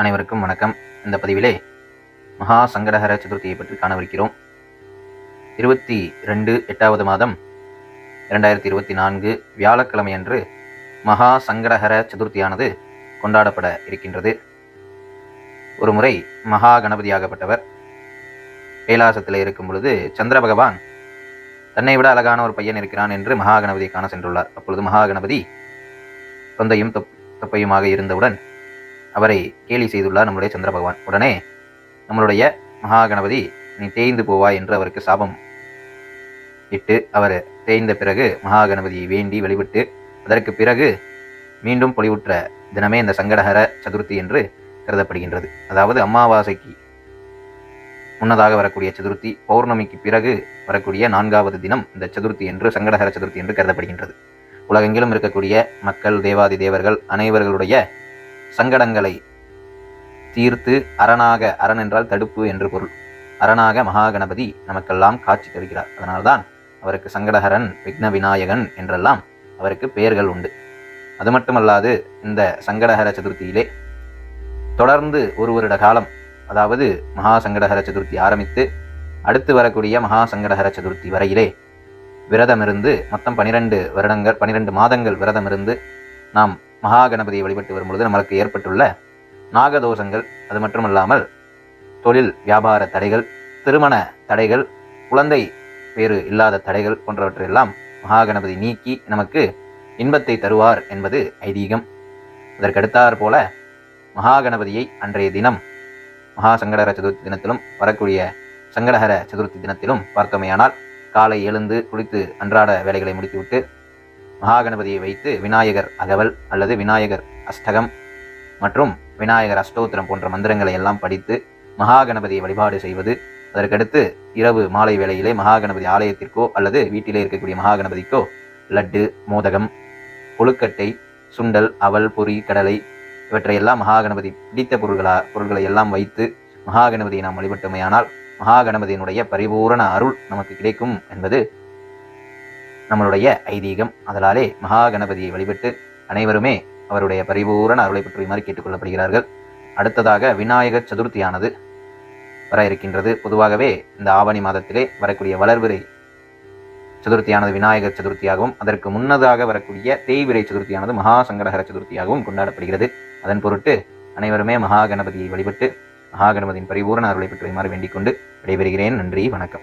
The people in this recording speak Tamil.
அனைவருக்கும் வணக்கம். இந்த பதிவிலே மகா சங்கடஹர சதுர்த்தியை பற்றி காணவிருக்கிறோம். இருபத்தி ரெண்டு எட்டாவது மாதம் இரண்டாயிரத்தி இருபத்தி நான்கு வியாழக்கிழமையன்று மகா சங்கடஹர சதுர்த்தியானது கொண்டாடப்பட இருக்கின்றது. ஒரு முறை மகா கணபதியாகப்பட்டவர் கைலாசத்தில் இருக்கும் பொழுது சந்திர பகவான் தன்னை விட அழகான ஒரு பையன் இருக்கிறான் என்று மகா கணபதியை காண சென்றுள்ளார். அப்பொழுது மகா கணபதி தொந்தையும் தொப் தொப்பையுமாக இருந்தவுடன் அவரை கேலி செய்துள்ளார் நம்முடைய சந்திர பகவான். உடனே நம்மளுடைய மகா கணபதி நீ தேய்ந்து போவாய் என்று அவருக்கு சாபம் இட்டு அவர் தேய்ந்த பிறகு மகா கணபதியை வேண்டி வழிபட்டு அதற்கு பிறகு மீண்டும் பொலிவுற்ற தினமே இந்த சங்கடஹர சதுர்த்தி என்று கருதப்படுகின்றது. அதாவது அமாவாசைக்கு முன்னதாக வரக்கூடிய சதுர்த்தி பௌர்ணமிக்கு பிறகு வரக்கூடிய நான்காவது தினம் இந்த சதுர்த்தி என்று சங்கடஹர சதுர்த்தி என்று கருதப்படுகின்றது. உலகெங்கிலும் இருக்கக்கூடிய மக்கள் தேவாதி தேவர்கள் அனைவர்களுடைய சங்கடங்களை தீர்த்து அரணாக அரண் என்றால் தடுப்பு என்று பொருள். அரணாக மகாகணபதி நமக்கெல்லாம் காட்சி தருகிறார். அதனால்தான் அவருக்கு சங்கடஹரன் விக்ன விநாயகன் என்றெல்லாம் அவருக்கு பெயர்கள் உண்டு. அது மட்டுமல்லாது இந்த சங்கடஹர சதுர்த்தியிலே தொடர்ந்து ஒரு வருட காலம் அதாவது மகா சங்கடஹர சதுர்த்தி ஆரம்பித்து அடுத்து வரக்கூடிய மகா சங்கடஹர சதுர்த்தி வரையிலே விரதமிருந்து மொத்தம் பனிரெண்டு வருடங்கள் பனிரெண்டு மாதங்கள் விரதமிருந்து நாம் மகா கணபதியை வழிபட்டு வரும்பொழுது நம்மளுக்கு ஏற்பட்டுள்ள நாகதோஷங்கள் அது மட்டுமல்லாமல் தொழில் வியாபார தடைகள் திருமண தடைகள் குழந்தை பேறு இல்லாத தடைகள் போன்றவற்றையெல்லாம் மகாகணபதி நீக்கி நமக்கு இன்பத்தை தருவார் என்பது ஐதீகம். அதற்கடுத்தாற் போல மகாகணபதியை அன்றைய தினம் மகா சங்கடகர சதுர்த்தி தினத்திலும் வரக்கூடிய சங்கடகர சதுர்த்தி தினத்திலும் பார்த்தோமையானால் காலை எழுந்து குளித்து அன்றாட வேலைகளை முடித்துவிட்டு மகாகணபதியை வைத்து விநாயகர் அகவல் அல்லது விநாயகர் அஷ்டகம் மற்றும் விநாயகர் அஷ்டோத்திரம் போன்ற மந்திரங்களை எல்லாம் படித்து மகாகணபதியை வழிபாடு செய்வது. அதற்கடுத்து இரவு மாலை வேளையிலே மகாகணபதி ஆலயத்திற்கோ அல்லது வீட்டிலே இருக்கக்கூடிய மகாகணபதிக்கோ லட்டு மோதகம் கொழுக்கட்டை சுண்டல் அவல் பொரி கடலை இவற்றையெல்லாம் மகாகணபதி பிடித்த பொருள்களா பொருள்களை எல்லாம் வைத்து மகாகணபதியை நாம் வழிபட்டோமையானால் மகாகணபதியினுடைய பரிபூரண அருள் நமக்கு கிடைக்கும் என்பது நம்மளுடைய ஐதீகம். அதனாலே மகா கணபதியை வழிபட்டு அனைவருமே அவருடைய பரிபூரண அருளை பெற்றுமாறு கேட்டுக்கொள்ளப்படுகிறார்கள். அடுத்ததாக விநாயகர் சதுர்த்தியானது வர இருக்கின்றது. பொதுவாகவே இந்த ஆவணி மாதத்திலே வரக்கூடிய வளர்விரை சதுர்த்தியானது விநாயகர் சதுர்த்தியாகவும் அதற்கு முன்னதாக வரக்கூடிய தேய்விரை சதுர்த்தியானது மகா சங்கடகர சதுர்த்தியாகவும் கொண்டாடப்படுகிறது. அதன் பொருட்டு அனைவருமே மகா கணபதியை வழிபட்டு மகா கணபதியின் பரிபூரண அருளை பெற்றுமாறு வேண்டிக் கொண்டு விடைபெறுகிறேன். நன்றி வணக்கம்.